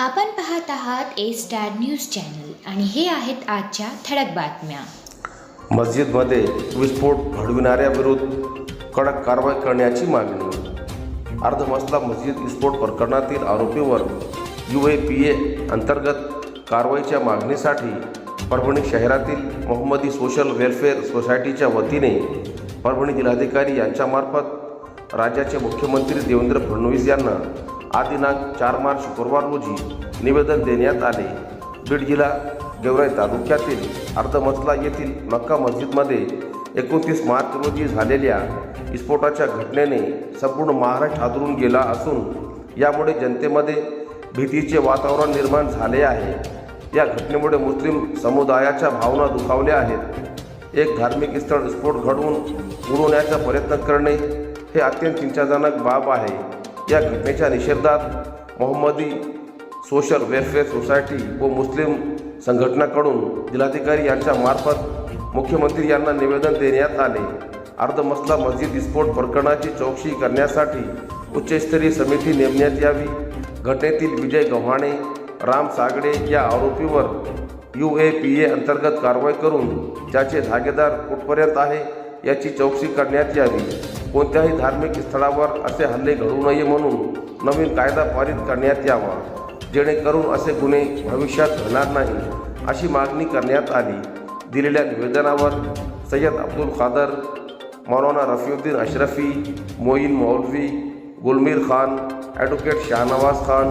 आपण पाहत आहात ए स्टार न्यूज चॅनल आणि हे आहेत आजच्या ठळक बातम्या. मस्जिदमध्ये विस्फोट घडविणाऱ्याविरुद्ध कडक कारवाई करण्याची मागणी. अर्धमसला मस्जिद विस्फोट प्रकरणातील आरोपीवर यू ए पी ए अंतर्गत कारवाईच्या मागणीसाठी परभणी शहरातील मोहम्मदी सोशल वेलफेअर सोसायटीच्या वतीने परभणी जिल्हाधिकारी यांच्यामार्फत राज्याचे मुख्यमंत्री देवेंद्र फडणवीस यांना आज दिनांक चार मार्च शुक्रवार रोजी निवेदन देण्यात आले. बीड जिल्हा गेवराई तालुक्यातील अर्धमसला येथील मक्का मस्जिदमध्ये एकोणतीस मार्च रोजी झालेल्या विस्फोटाच्या घटनेने संपूर्ण महाराष्ट्र हादरून गेला असून यामुळे जनतेमध्ये भीतीचे वातावरण निर्माण झाले आहे. या घटनेमुळे मुस्लिम समुदायाच्या भावना दुखावल्या आहेत. एक धार्मिक स्थळ विस्फोट घडवून उडवण्याचा प्रयत्न करणे हे अत्यंत चिंताजनक बाब आहे. या घटनेच्या निषेधात मोहम्मदी सोशल वेलफेअर सोसायटी व मुस्लिम संघटनाकडून जिल्हाधिकारी यांच्या मार्फत मुख्यमंत्री यांना निवेदन देण्यात आले. अर्धमसला मस्जिद विस्फोट प्रकरणाची चौकशी करण्यासाठी उच्चस्तरीय समिती नेमण्यात यावी. घटनेतील विजय गव्हाणे राम सागडे या आरोपीवर यू ए पी ए अंतर्गत कारवाई करून ज्याचे धागेदार कुठपर्यंत आहे याची चौकशी करण्यात यावी. कोणत्याही धार्मिक स्थळावर असे हल्ले घडू नये म्हणून नवीन कायदा पारित करण्यात यावा. जेणेकरून असे गुन्हे भविष्यात घडणार नाही अशी मागणी करण्यात आली. दिलेल्या निवेदनावर सय्यद अब्दुल खादर मौलाना रफीउद्दीन अशरफी मोईन मौलवी गुलमीर खान ॲडव्होकेट शाहनवाज खान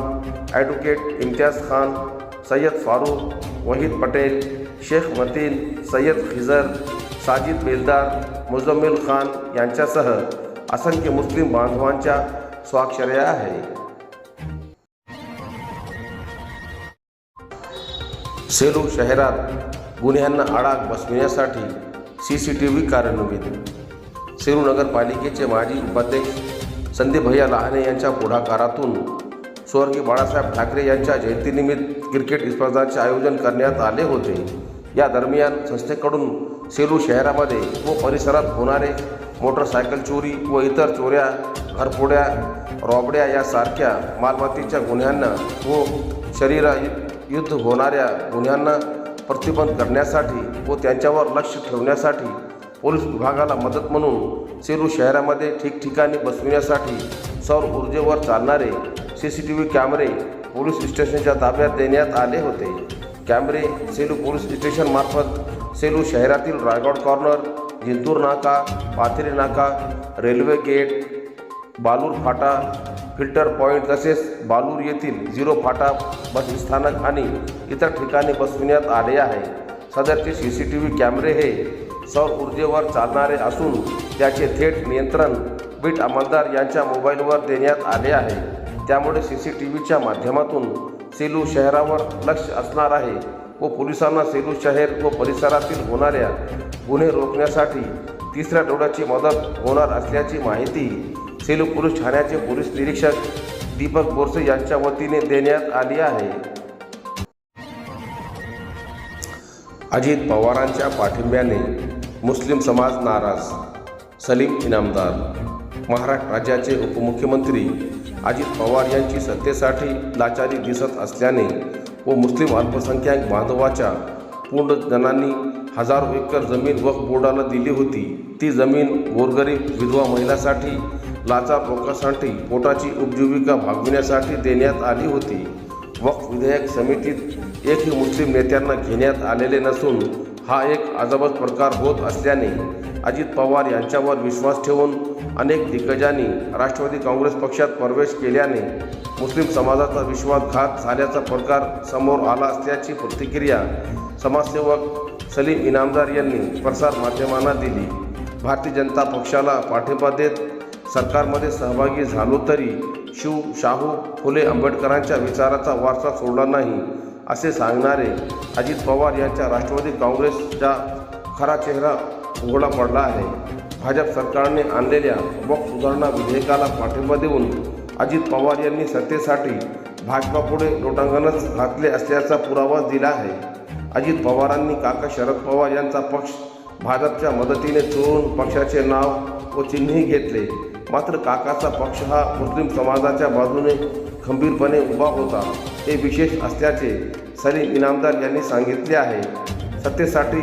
ॲडव्होकेट इम्तियाज खान सय्यद फारूक वहीद पटेल शेख मतीन सय्यद खिजर साजिद बेलदार मुजम्मिल खान यांच्यासह असंख्य मुस्लिम बांधवांच्या स्वाक्षऱ्या आहे सेलू शहरात गुन्ह्यांना आळा बसविण्यासाठी सी सी टी व्ही कार्यान्वित. सेलू नगरपालिकेचे माजी उपाध्यक्ष संदीप भैया लहाने यांच्या पुढाकारातून स्वर्गीय बाळासाहेब ठाकरे यांच्या जयंतीनिमित्त क्रिकेट स्पर्धांचे आयोजन करण्यात आले होते. या दरम्यान संस्थेकडून सेलू शहरामध्ये व परिसरात होणारे मोटरसायकल चोरी व इतर चोऱ्या घरफोड्या रॉबड्या यासारख्या मालमत्तेच्या गुन्ह्यांना व शरीरा युद्ध होणाऱ्या गुन्ह्यांना प्रतिबंध करण्यासाठी व त्यांच्यावर लक्ष ठेवण्यासाठी पोलीस विभागाला मदत म्हणून सेलू शहरामध्ये ठिकठिकाणी बसविण्यासाठी सौर ऊर्जेवर चालणारे सी सी टी व्ही कॅमेरे पोलीस स्टेशनच्या ताब्यात देण्यात आले होते. कॅमेरे सेलू पोलीस स्टेशनमार्फत सेलू शहरातील रायगड कॉर्नर जिंतूर नाका पाथरी नाका रेल्वे गेट बालूर फाटा फिल्टर पॉईंट तसेच बालूर येथील झिरो फाटा बस स्थानक आणि इतर ठिकाणी बसविण्यात आले आहे. सदरचे सी सी टी व्ही कॅमेरे हे सौर ऊर्जेवर चालणारे असून त्याचे थेट नियंत्रण बीट अंमलदार यांच्या मोबाईलवर देण्यात आले आहे. त्यामुळे सी सी टी व्हीच्या माध्यमातून सेलू शहरावर लक्ष असणार आहे व पोलिसांना सेलू शहर व परिसरातील होणाऱ्या गुन्हे रोखण्यासाठी तिसऱ्या डोळ्याची मदत होणार असल्याची माहिती सेलू पोलीस ठाण्याचे पोलीस निरीक्षक दीपक बोरसे यांच्या वतीने देण्यात आली आहे. अजित पवारांच्या पाठिंब्याने मुस्लिम समाज नाराज सलीम इनामदार महाराष्ट्र राज्याचे उपमुख्यमंत्री अजित पवार यांची सत्तेसाठी लाचारी दिसत असल्याने व मुस्लिम अल्पसंख्याक बांधवाच्या पूर्णजनांनी हजारो एकर जमीन वक्फ बोर्डाला दिली होती. ती जमीन गोरगरीब विधवा महिलासाठी लाचार लोकांसाठी पोटाची उपजीविका भागविण्यासाठी देण्यात आली होती. वक्फ विधेयक समितीत एकही मुस्लिम नेत्यांना घेण्यात आलेले नसून हा एक अजबच प्रकार होत असल्याने अजित पवार यांच्यावर विश्वास ठेवून अनेक दिग्गजांनी राष्ट्रवादी काँग्रेस पक्षात प्रवेश केल्याने मुस्लिम समाजाचा विश्वासघात झाल्याचा प्रकार समोर आला असल्याची प्रतिक्रिया समाजसेवक सलीम इनामदार यांनी प्रसारमाध्यमांना दिली. भारतीय जनता पक्षाला पाठिंबा देत सरकारमध्ये सहभागी झालो तरी शिव शाहू फुले आंबेडकरांच्या विचाराचा वारसा सोडला नाही असे सांगणारे अजित पवार यांच्या राष्ट्रवादी काँग्रेसचा खरा चेहरा उघडा पडला आहे. भाजप सरकारने आणलेल्या वक्फ सुधारणा विधेयकाला पाठिंबा देऊन अजित पवार यांनी सत्तेसाठी भाजपापुढे लोटांगणच घातले असल्याचा पुरावा दिला आहे. अजित पवारांनी काका शरद पवार यांचा पक्ष भाजपच्या मदतीने चोरून पक्षाचे नाव व चिन्हही घेतले. मात्र काकाचा पक्ष हा मुस्लिम समाजाच्या बाजूने खंबीरपणे उभा होता हे विशेष असल्याचे सलीम इनामदार यांनी सांगितले आहे. सत्तेसाठी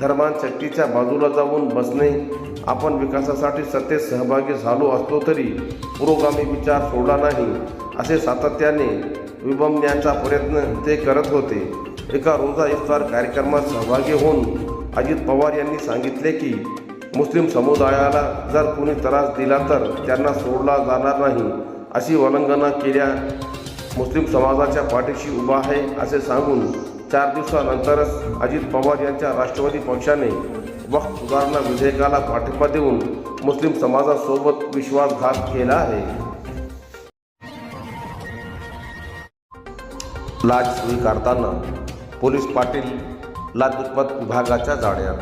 धर्मांशक्तीच्या बाजूला जाऊन बसणे आपण विकासासाठी सत्तेत सहभागी झालो असलो तरी पुरोगामी विचार सोडला नाही असे सातत्याने विबंबण्याचा प्रयत्न ते करत होते. एका रोजा इफ्तार कार्यक्रमात सहभागी होऊन अजित पवार यांनी सांगितले की मुस्लिम समुदायाला जर कोणी त्रास दिला तर त्यांना सोडला जाणार नाही अशी वल्लंघना केल्या. मुस्लिम समाजाच्या पाठीशी उभा आहे असे सांगून चार दिवसानंतरच अजित पवार यांच्या राष्ट्रवादी पक्षाने वक्फ सुधारणा विधेयकाला पाठिंबा देऊन मुस्लिम समाजासोबत विश्वासघात केला आहे. लाच स्वीकारताना पोलीस पाटील लाचलुचपत विभागाच्या जाळ्यात.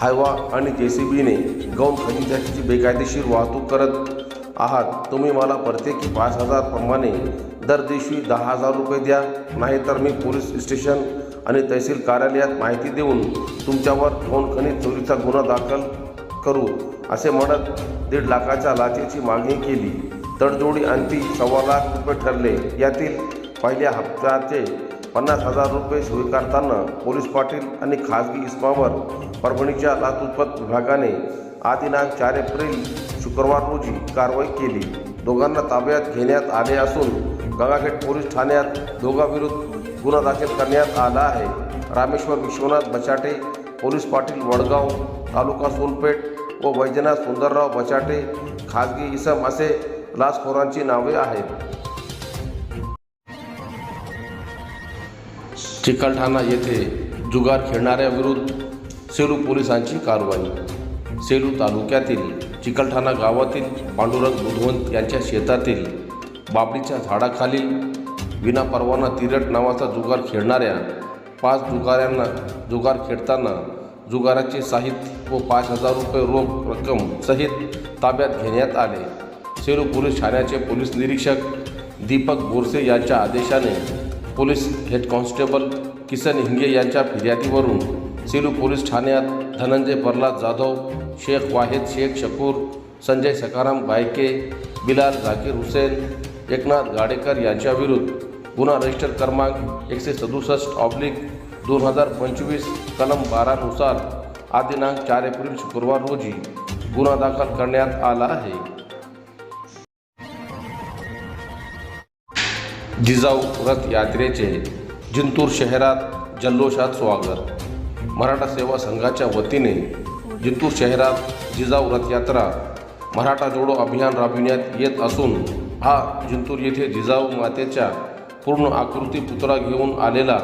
हायवा आणि जे सी बीने गौण खनिजाची बेकायदेशीर वाहतूक करत आहात. तुम्ही मला प्रत्येकी पाच हजार प्रमाणे दर दिवशी दहा हजार रुपये द्या नाहीतर मी पोलीस स्टेशन आणि तहसील कार्यालयात माहिती देऊन तुमच्यावर दोन खनिज चोरीचा गुन्हा दाखल करू असे म्हणत दीड लाखाच्या लाचेची मागणी केली. तडजोडी आणखी सव्वा लाख रुपये ठरले. यातील पहिल्या हप्त्याचे पन्नास हजार रुपये स्वीकारताना पोलीस पाटील आणि खाजगी इस्मावर परभणीच्या लाचलुचपत विभागाने आदिनांक चार एप्रिल शुक्रवार रोजी कारवाई केली. दोघांना ताब्यात घेण्यात आले असून गंगाखेड पोलीस ठाण्यात दोघांविरुद्ध गुन्हा दाखल करण्यात आला आहे. रामेश्वर विश्वनाथ बचाटे पोलीस पाटील वडगाव तालुका सोनपेठ व वैजनाथ सुंदरराव बचाटे खाजगी इसम असे लाचखोरांची नावे आहेत. चिकलठाणा येथे जुगार खेळणाऱ्याविरुद्ध सेलू पोलिसांची कारवाई. सेलू तालुक्यातील चिकलठाणा गावातील पांडुरंग बुधवंत यांच्या शेतातील बाबळीच्या झाडाखालील विनापरवाना तिरट नावाचा जुगार खेळणाऱ्या पाच जुगाऱ्यांना जुगार खेळताना जुगाराचे साहित्य व पाच हजार रुपये रोख रक्कम सहित ताब्यात घेण्यात आले. सेलू पोलीस ठाण्याचे पोलीस निरीक्षक दीपक बोरसे यांच्या आदेशाने police head constable Kisan Hinge यांच्या फिर्यादीवरून सेलू पोलीस ठाण्यात धनंजय प्रल्हाद जाधव शेख वाहेद शेख शकूर संजय सकाराम बायके बिलाल झाकीर हुसेन एकनाथ गाडेकर यांच्याविरुद्ध गुन्हा रजिस्टर क्रमांक एकशे सदुसष्ट ऑब्लिक दोन हजार पंचवीस कलम बारानुसार आदिनांक चार एप्रिल शुक्रवार रोजी गुन्हा दाखल करण्यात आला आहे. जिजाऊ रथ यात्रेचे जिंतूर शहरात जल्लोषात स्वागत. मराठा सेवा संघाच्या वतीने जिंतूर शहरात जिजाऊ रथ यात्रा मराठा जोडो अभियान राबविण्यात येत असून हा जिंतूर येथे जिजाऊ मातेच्या पूर्ण आकृती पुतळा घेऊन आलेला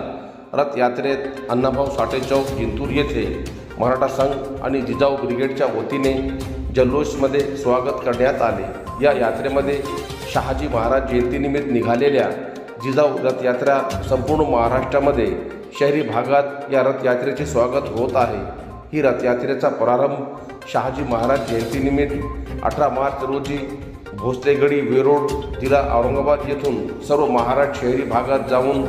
रथयात्रेत अण्णाभाऊ साठे चौक जिंतूर येथे मराठा संघ आणि जिजाऊ ब्रिगेडच्या वतीने जल्लोषमध्ये स्वागत करण्यात आले. या यात्रेमध्ये शहाजी महाराज जयंतीनिमित्त निघालेल्या जिजाऊ रथयात्रा संपूर्ण महाराष्ट्रामध्ये शहरी भागात या रथयात्रेचे स्वागत होत आहे. ही रथयात्रेचा प्रारंभ शहाजी महाराज जयंतीनिमित्त अठरा मार्च रोजी भोसलेगडी वेरोड जिल्हा औरंगाबाद येथून सर्व महाराष्ट्र शहरी भागात जाऊन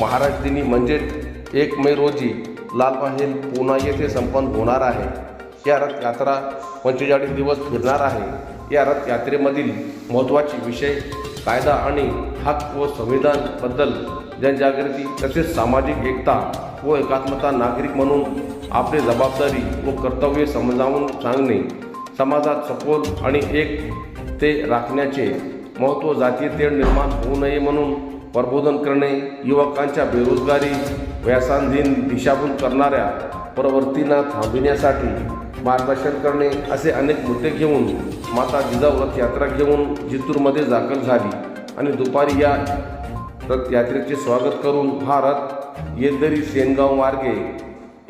महाराष्ट्र दिनी म्हणजेच एक मे रोजी लालबाहेर महाल पुणा येथे संपन्न होणार आहे. या रथयात्रा पंचेचाळीस दिवस फिरणार आहे. या रथयात्रेमधील महत्त्वाचे विषय कायदा आणि हक व संविधानबद्दल जनजागृती तसेच सामाजिक एकता व एकात्मता नागरिक म्हणून आपली जबाबदारी व कर्तव्य समजावून सांगणे समाजात सखोल आणि एक ते राखण्याचे महत्त्व जातीय तेढ निर्माण होऊ नये म्हणून प्रबोधन करणे युवकांच्या बेरोजगारी व्यासांधीन दिशाभूल करणाऱ्या प्रवृत्तींना थांबविण्यासाठी मार्गदर्शन करणे असे अनेक मुद्दे घेऊन माता जिजाऊ रथयात्रा घेऊन जितूरमध्ये दाखल झाली आणि दुपारी या रथयात्रेचे स्वागत करून हा रथ येलदरी सेनगाव मार्गे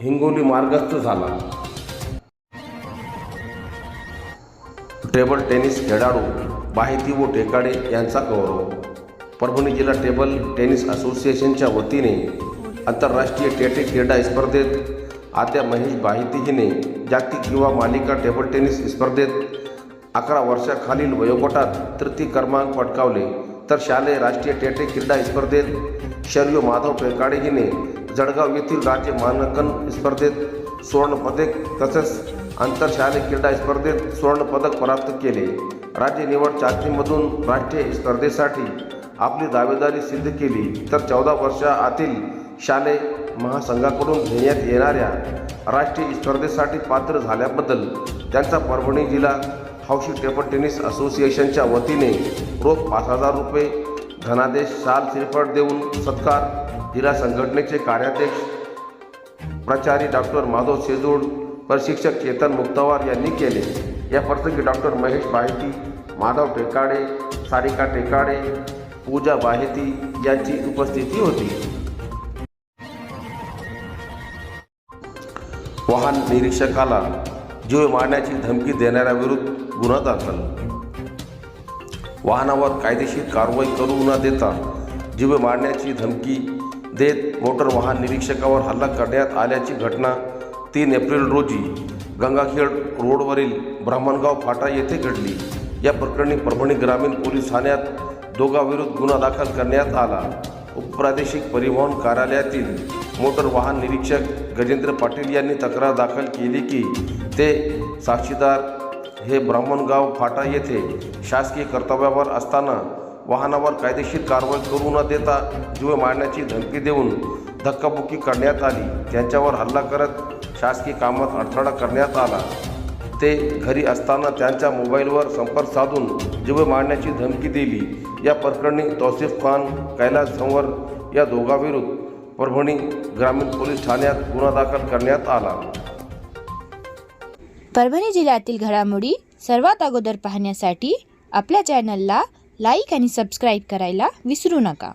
हिंगोली मार्गस्थ झाला. टेबल टेनिस खेळाडू बाहेती व टेकाडे यांचा गौरव. परभणी जिल्हा टेबल टेनिस असोसिएशनच्या वतीने आंतरराष्ट्रीय टेटे क्रीडा स्पर्धेत आत्या महेश बाहिती हिने जागतिक युवा मालिका टेबल टेनिस स्पर्धेत अकरा वर्षाखालील वयोगटात तृतीय क्रमांक पटकावले. तर शालेय राष्ट्रीय टेटे क्रीडा स्पर्धेत शर्यो माधव टेकाडे हिने जळगाव येथील राज्य मानांकन स्पर्धेत सुवर्णपदक तसेच आंतरशालेय क्रीडा स्पर्धेत सुवर्णपदक प्राप्त केले. राज्य निवड चाचणीमधून राष्ट्रीय स्पर्धेसाठी आपली दावेदारी सिद्ध केली. तर चौदा वर्षा आतील शालेय महासंघाकडून घेण्यात येणाऱ्या राष्ट्रीय स्पर्धेसाठी पात्र झाल्याबद्दल त्यांचा परभणी जिल्हा हौशी टेबल टेनिस असोसिएशनच्या वतीने रोख पाच हजार रुपये धनादेश शाल श्रीफळ देऊन सत्कार. जिल्हा संघटनेचे कार्याध्यक्ष प्राचार्य डॉक्टर माधव शेजूड प्रशिक्षक चेतन मुक्तवार यांनी केले. या प्रसंगी डॉक्टर महेश बाहेती माधव टेकाडे सारिका टेकाडे पूजा बाहेती यांची उपस्थिती होती. वाहन निरीक्षकाला जीव मारण्याची धमकी देणाऱ्याविरुद्ध गुन्हा दाखल. वाहनावर कायदेशीर कारवाई करू न देता जीवे मारण्याची धमकी देत मोटर वाहन निरीक्षकावर हल्ला करण्यात आल्याची घटना तीन एप्रिल रोजी गंगाखेड रोडवरील ब्राह्मणगाव फाटा येथे घडली. या प्रकरणी परभणी ग्रामीण पोलीस ठाण्यात दोघांविरुद्ध गुन्हा दाखल करण्यात आला. उपप्रादेशिक परिवहन कार्यालयातील मोटर वाहन निरीक्षक गजेंद्र पाटील यांनी तक्रार दाखल केली की ते साक्षीदार हे ब्राह्मणगाव फाटा येथे शासकीय कर्तव्यावर असताना वाहनावर कायदेशीर कारवाई करू न देता जीव मारण्याची धमकी देऊन धक्काबुक्की करण्यात आली. त्यांच्यावर हल्ला करत शासकीय कामात अडथळा करण्यात आला. ते घरी असताना त्यांच्या मोबाईलवर संपर्क साधून जीव मारण्याची धमकी दिली. या प्रकरणी तौसिफ खान कैलास संवर या दोघांविरुद्ध परभणी ग्रामीण पोलीस ठाण्यात गुन्हा दाखल करण्यात आला. परभणी जिल्ह्यातील घडामोडी सर्वात अगोदर पाहण्यासाठी आपल्या चॅनलला लाईक आणि सबस्क्राईब करायला विसरू नका.